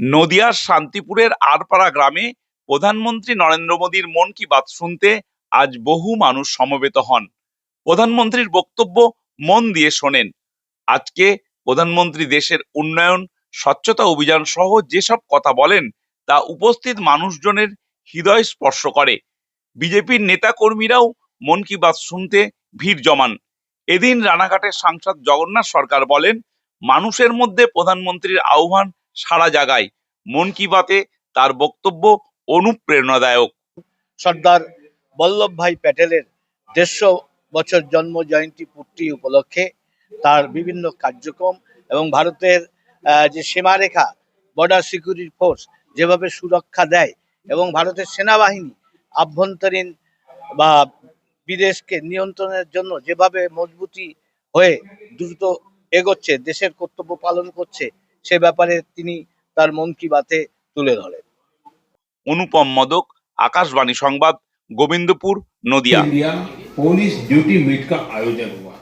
নদিয়ার শান্তিপুরের আরপাড়া গ্রামে প্রধানমন্ত্রী নরেন্দ্র মোদীর মন কি বাত শুনতে আজ বহু মানুষ সমবেত হন। প্রধানমন্ত্রীর বক্তব্য মন দিয়ে শোনেন। আজকে প্রধানমন্ত্রী দেশের উন্নয়ন, স্বচ্ছতা অভিযান সহ যেসব কথা বলেন, তা উপস্থিত মানুষজনের হৃদয় স্পর্শ করে। বিজেপির নেতা কর্মীরাও মন কি বাত শুনতে ভিড় জমান। এদিন রানাঘাটের সাংসদ জগন্নাথ সরকার বলেন, মানুষের মধ্যে প্রধানমন্ত্রীর আহ্বান সারা জাগায় মন কি বাতে তার বক্তব্য অনুপ্রেরণাদায়ক। সর্দার বল্লভভাই প্যাটেলের দেড়শো বছর জন্ম জয়ন্তী পূর্তি উপলক্ষে তার বিভিন্ন কার্যক্রম এবং ভারতের যে সীমারেখা বর্ডার সিকিউরিটি ফোর্স যেভাবে সুরক্ষা দেয় এবং ভারতের সেনাবাহিনী আভ্যন্তরীণ বা বিদেশকে নিয়ন্ত্রণের জন্য যেভাবে মজবুতি হয়ে দ্রুত এগোচ্ছে, দেশের কর্তব্য পালন করছে সে ব্যাপারে তিনি তার মন কি বাতে তুলে ধরেন অনুপম মদক আকাশবাণী সংবাদ Gobindapur Nadia India police duty meet का आयोजन हुआ